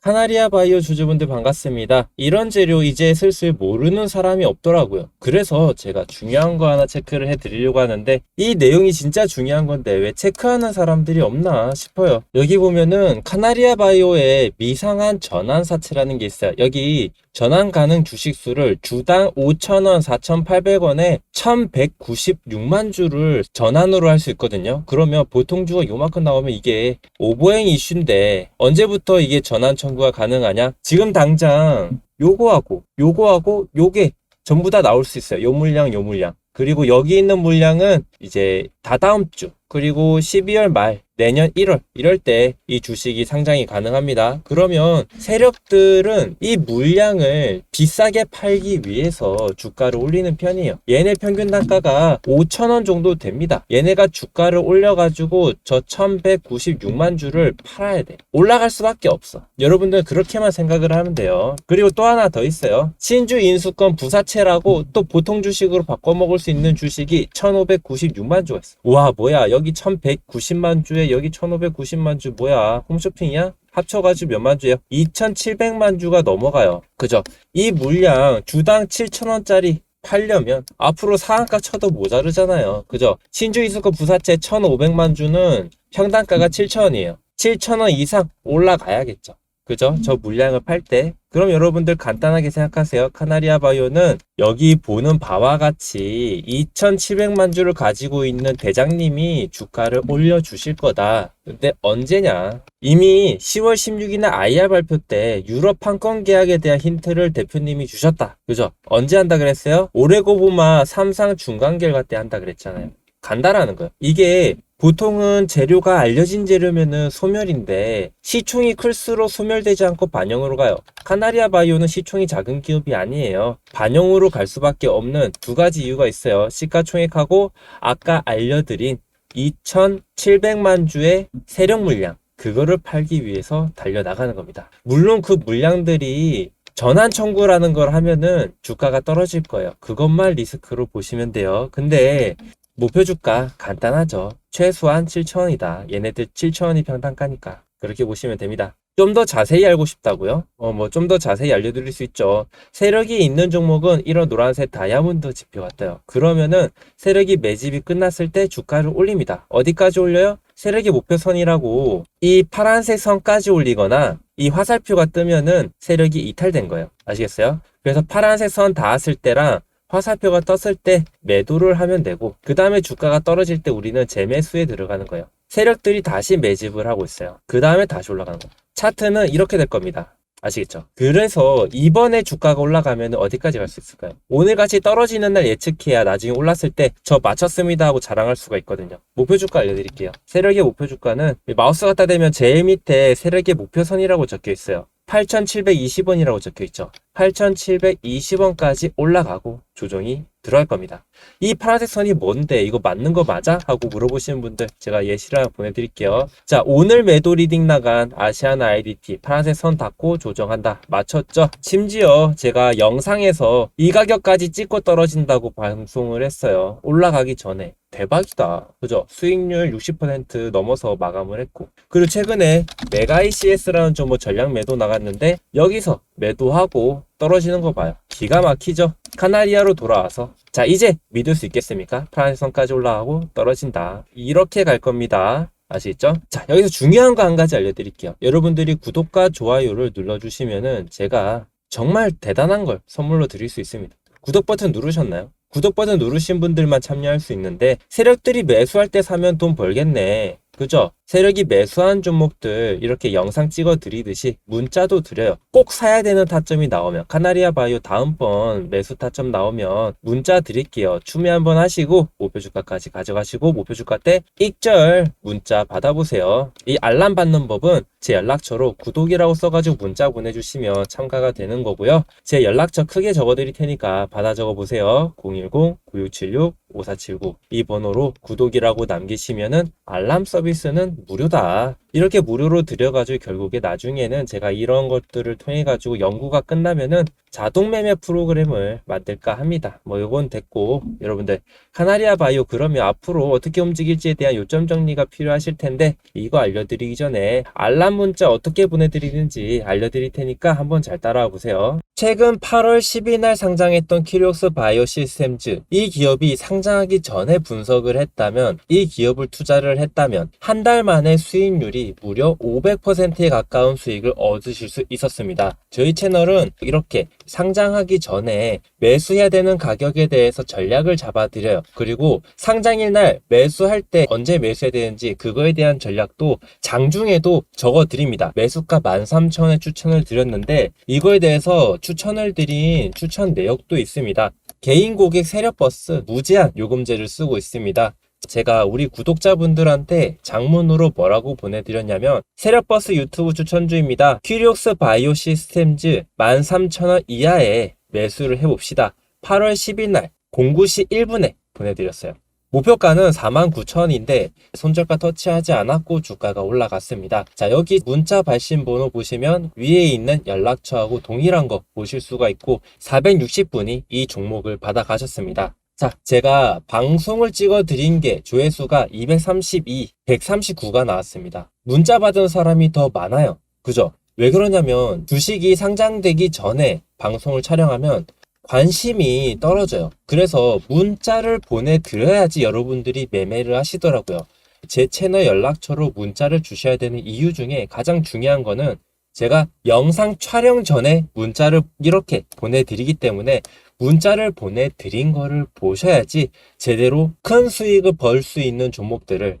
카나리아 바이오 주주분들 반갑습니다. 이런 재료 이제 슬슬 모르는 사람이 없더라고요. 그래서 제가 중요한 거 하나 체크를 해드리려고 하는데 이 내용이 진짜 중요한 건데 왜 체크하는 사람들이 없나 싶어요. 여기 보면은 카나리아 바이오의 미상한 전환 사채라는 게 있어요. 여기 전환 가능 주식수를 주당 5,000원, 4,800원에 1,196만 주를 전환으로 할 수 있거든요. 그러면 보통 주가 요만큼 나오면 이게 오버행 이슈인데 언제부터 이게 전환 청구가 가능하냐? 지금 당장 요거하고 요거하고 요게 전부 다 나올 수 있어요. 요 물량, 요 물량. 그리고 여기 있는 물량은 이제 다다음 주 그리고 12월 말 내년 1월 이럴 때 이 주식이 상장이 가능합니다. 그러면 세력들은 이 물량을 비싸게 팔기 위해서 주가를 올리는 편이에요. 얘네 평균 단가가 5천원 정도 됩니다. 얘네가 주가를 올려가지고 저 1196만 주를 팔아야 돼. 올라갈 수밖에 없어. 여러분들 그렇게만 생각을 하면 돼요. 그리고 또 하나 더 있어요. 신주 인수권 부사채라고 또 보통 주식으로 바꿔 먹을 수 있는 주식이 1596만 주가 있어. 와 뭐야 여기 1190만 주에 여기 1590만 주 뭐야 홈쇼핑이야? 합쳐가지고 몇만 주예요? 2700만 주가 넘어가요. 그죠? 이 물량 주당 7천원짜리 팔려면 앞으로 상한가 쳐도 모자르잖아요. 그죠? 신주 이수권 부사채 1500만 주는 평단가가 7천원이에요. 7천원 이상 올라가야겠죠. 그죠? 저 물량을 팔 때. 그럼 여러분들 간단하게 생각하세요. 카나리아 바이오는 여기 보는 바와 같이 2,700만 주를 가지고 있는 대장님이 주가를 올려주실 거다. 근데 언제냐? 이미 10월 16일날 IR 발표 때 유럽 판권 계약에 대한 힌트를 대표님이 주셨다. 그죠? 언제 한다 그랬어요? 올해고보마 삼상 중간 결과 때 한다 그랬잖아요. 간다라는 거예요. 이게 보통은 재료가 알려진 재료면은 소멸인데 시총이 클수록 소멸되지 않고 반영으로 가요. 카나리아 바이오는 시총이 작은 기업이 아니에요. 반영으로 갈 수밖에 없는 두 가지 이유가 있어요. 시가총액하고 아까 알려드린 2,700만 주의 세력 물량 그거를 팔기 위해서 달려나가는 겁니다. 물론 그 물량들이 전환 청구라는 걸 하면은 주가가 떨어질 거예요. 그것만 리스크로 보시면 돼요. 근데 목표 주가 간단하죠. 최소한 7,000원이다. 얘네들 7,000원이 평단가니까. 그렇게 보시면 됩니다. 좀 더 자세히 알고 싶다고요? 어, 뭐 좀 더 자세히 알려드릴 수 있죠. 세력이 있는 종목은 이런 노란색 다이아몬드 지표가 떠요. 그러면은 세력이 매집이 끝났을 때 주가를 올립니다. 어디까지 올려요? 세력의 목표선이라고 이 파란색 선까지 올리거나 이 화살표가 뜨면은 세력이 이탈된 거예요. 아시겠어요? 그래서 파란색 선 닿았을 때랑 화살표가 떴을 때 매도를 하면 되고 그 다음에 주가가 떨어질 때 우리는 재매수에 들어가는 거예요. 세력들이 다시 매집을 하고 있어요. 그 다음에 다시 올라가는 거예요. 차트는 이렇게 될 겁니다. 아시겠죠? 그래서 이번에 주가가 올라가면 어디까지 갈 수 있을까요? 오늘같이 떨어지는 날 예측해야 나중에 올랐을 때 저 맞췄습니다 하고 자랑할 수가 있거든요. 목표 주가 알려드릴게요. 세력의 목표 주가는 마우스 갖다 대면 제일 밑에 세력의 목표선이라고 적혀 있어요. 8,720원이라고 적혀 있죠. 8,720원까지 올라가고 조정이 들어갈 겁니다. 이 파란색 선이 뭔데 이거 맞는 거 맞아? 하고 물어보시는 분들 제가 예시를 하나 보내드릴게요. 자 오늘 매도 리딩 나간 아시아나 IDT 파란색 선 닫고 조정한다. 맞췄죠? 심지어 제가 영상에서 이 가격까지 찍고 떨어진다고 방송을 했어요. 올라가기 전에. 대박이다. 그죠? 수익률 60% 넘어서 마감을 했고. 그리고 최근에 메가 ICS라는 좀 뭐 전략 매도 나갔는데 여기서 매도하고 떨어지는 거 봐요. 기가 막히죠? 카나리아로 돌아와서. 자, 이제 믿을 수 있겠습니까? 파란색 선까지 올라가고 떨어진다. 이렇게 갈 겁니다. 아시겠죠? 자, 여기서 중요한 거 한 가지 알려드릴게요. 여러분들이 구독과 좋아요를 눌러주시면은 제가 정말 대단한 걸 선물로 드릴 수 있습니다. 구독 버튼 누르셨나요? 구독 버튼 누르신 분들만 참여할 수 있는데 세력들이 매수할 때 사면 돈 벌겠네. 그죠? 세력이 매수한 종목들 이렇게 영상 찍어 드리듯이 문자도 드려요. 꼭 사야 되는 타점이 나오면 카나리아 바이오 다음번 매수 타점 나오면 문자 드릴게요. 추매 한번 하시고 목표 주가까지 가져가시고 목표 주가 때 익절 문자 받아보세요. 이 알람 받는 법은 제 연락처로 구독이라고 써가지고 문자 보내주시면 참가가 되는 거고요. 제 연락처 크게 적어드릴 테니까 받아 적어보세요. 010-9676-5479 이 번호로 구독이라고 남기시면은 알람 서비스는 무료다. 이렇게 무료로 드려가지고 결국에 나중에는 제가 이런 것들을 통해 가지고 연구가 끝나면은 자동 매매 프로그램을 만들까 합니다. 뭐 이건 됐고 여러분들 카나리아 바이오 그러면 앞으로 어떻게 움직일지에 대한 요점 정리가 필요하실 텐데 이거 알려드리기 전에 알람 문자 어떻게 보내드리는지 알려드릴 테니까 한번 잘 따라와 보세요. 최근 8월 10일 날 상장했던 키리옥스 바이오 시스템즈 이 기업이 상장하기 전에 분석을 했다면 이 기업을 투자를 했다면 한 달 만에 수익률이 무려 500%에 가까운 수익을 얻으실 수 있었습니다. 저희 채널은 이렇게 상장하기 전에 매수해야 되는 가격에 대해서 전략을 잡아드려요. 그리고 상장일 날 매수할 때 언제 매수해야 되는지 그거에 대한 전략도 장중에도 적어드립니다. 매수가 13,000원에 추천을 드렸는데 이거에 대해서 추천을 드린 추천 내역도 있습니다. 개인 고객 세력 버스 무제한 요금제를 쓰고 있습니다. 제가 우리 구독자분들한테 장문으로 뭐라고 보내드렸냐면 세력버스 유튜브 추천주입니다. 퀴리옥스 바이오 시스템즈 13,000원 이하에 매수를 해봅시다. 8월 10일 날 09시 1분에 보내드렸어요. 목표가는 49,000원인데 손절가 터치하지 않았고 주가가 올라갔습니다. 자 여기 문자 발신 번호 보시면 위에 있는 연락처하고 동일한 거 보실 수가 있고 460분이 이 종목을 받아 가셨습니다. 자, 제가 방송을 찍어 드린 게 조회수가 232, 139가 나왔습니다. 문자 받은 사람이 더 많아요. 그죠? 왜 그러냐면 주식이 상장되기 전에 방송을 촬영하면 관심이 떨어져요. 그래서 문자를 보내드려야지 여러분들이 매매를 하시더라고요. 제 채널 연락처로 문자를 주셔야 되는 이유 중에 가장 중요한 거는 제가 영상 촬영 전에 문자를 이렇게 보내드리기 때문에 문자를 보내드린 거를 보셔야지 제대로 큰 수익을 벌 수 있는 종목들을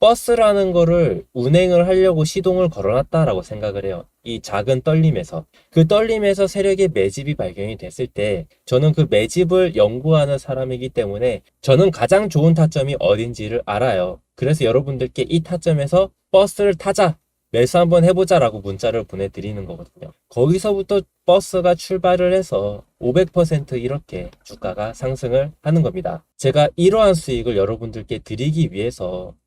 버스라는 거를 운행을 하려고 시동을 걸어놨다라고 생각을 해요. 이 작은 떨림에서. 그 떨림에서 세력의 매집이 발견이 됐을 때 저는 그 매집을 연구하는 사람이기 때문에 저는 가장 좋은 타점이 어딘지를 알아요. 그래서 여러분들께 이 타점에서 버스를 타자! 매수 한번 해보자라고 문자를 보내드리는 거거든요. 거기서부터 버스가 출발을 해서 500% 이렇게 주가가 상승을 하는 겁니다. 제가 이러한 수익을 여러분들께 드리기 위해서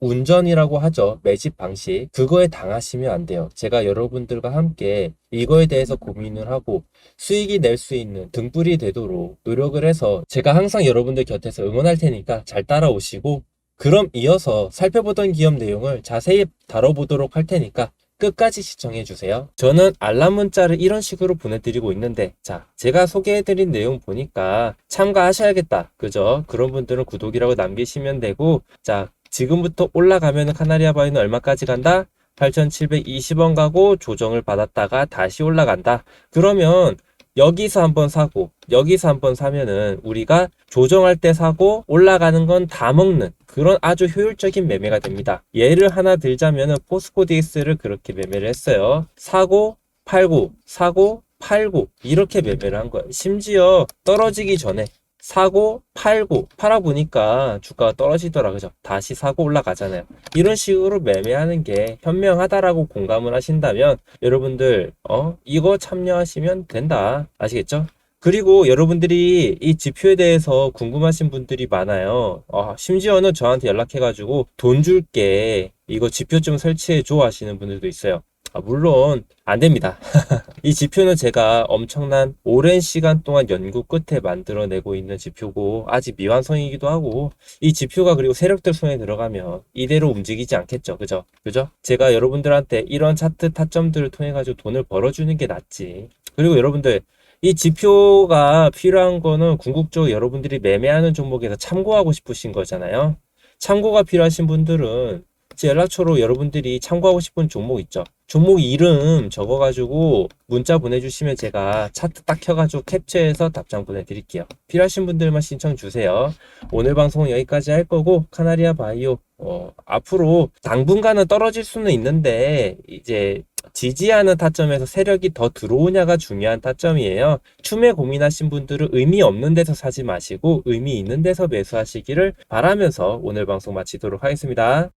운전이라고 하죠. 매집 방식. 그거에 당하시면 안 돼요. 제가 여러분들과 함께 이거에 대해서 고민을 하고 수익이 낼 수 있는 등불이 되도록 노력을 해서 제가 항상 여러분들 곁에서 응원할 테니까 잘 따라오시고 그럼 이어서 살펴보던 기업 내용을 자세히 다뤄보도록 할 테니까 끝까지 시청해 주세요. 저는 알람 문자를 이런 식으로 보내드리고 있는데, 자, 제가 소개해드린 내용 보니까 참가하셔야겠다. 그죠? 그런 분들은 구독이라고 남기시면 되고, 자, 지금부터 올라가면 카나리아 바이는 얼마까지 간다? 8,720원 가고 조정을 받았다가 다시 올라간다. 그러면 여기서 한번 사고 여기서 한번 사면은 우리가 조정할 때 사고 올라가는 건 다 먹는 그런 아주 효율적인 매매가 됩니다. 예를 하나 들자면은 포스코디스를 그렇게 매매를 했어요. 사고 팔고 사고 팔고 이렇게 매매를 한 거예요. 심지어 떨어지기 전에 사고 팔고 팔아보니까 주가가 떨어지더라 그죠? 다시 사고 올라가잖아요. 이런 식으로 매매하는 게 현명하다라고 공감을 하신다면 여러분들 어 이거 참여하시면 된다. 아시겠죠? 그리고 여러분들이 이 지표에 대해서 궁금하신 분들이 많아요. 아, 심지어는 저한테 연락해가지고 돈 줄게. 이거 지표 좀 설치해 줘 하시는 분들도 있어요. 아, 물론 안 됩니다. 이 지표는 제가 엄청난 오랜 시간 동안 연구 끝에 만들어내고 있는 지표고 아직 미완성이기도 하고 이 지표가 그리고 세력들 손에 들어가면 이대로 움직이지 않겠죠. 그죠? 그죠? 제가 여러분들한테 이런 차트 타점들을 통해 가지고 돈을 벌어주는 게 낫지. 그리고 여러분들 이 지표가 필요한 거는 궁극적으로 여러분들이 매매하는 종목에서 참고하고 싶으신 거잖아요. 참고가 필요하신 분들은 제 연락처로 여러분들이 참고하고 싶은 종목 있죠. 종목 이름 적어가지고 문자 보내주시면 제가 차트 딱 켜가지고 캡처해서 답장 보내드릴게요. 필요하신 분들만 신청 주세요. 오늘 방송은 여기까지 할 거고 카나리아 바이오 어, 앞으로 당분간은 떨어질 수는 있는데 이제 지지하는 타점에서 세력이 더 들어오냐가 중요한 타점이에요. 추매 고민하신 분들은 의미 없는 데서 사지 마시고 의미 있는 데서 매수하시기를 바라면서 오늘 방송 마치도록 하겠습니다.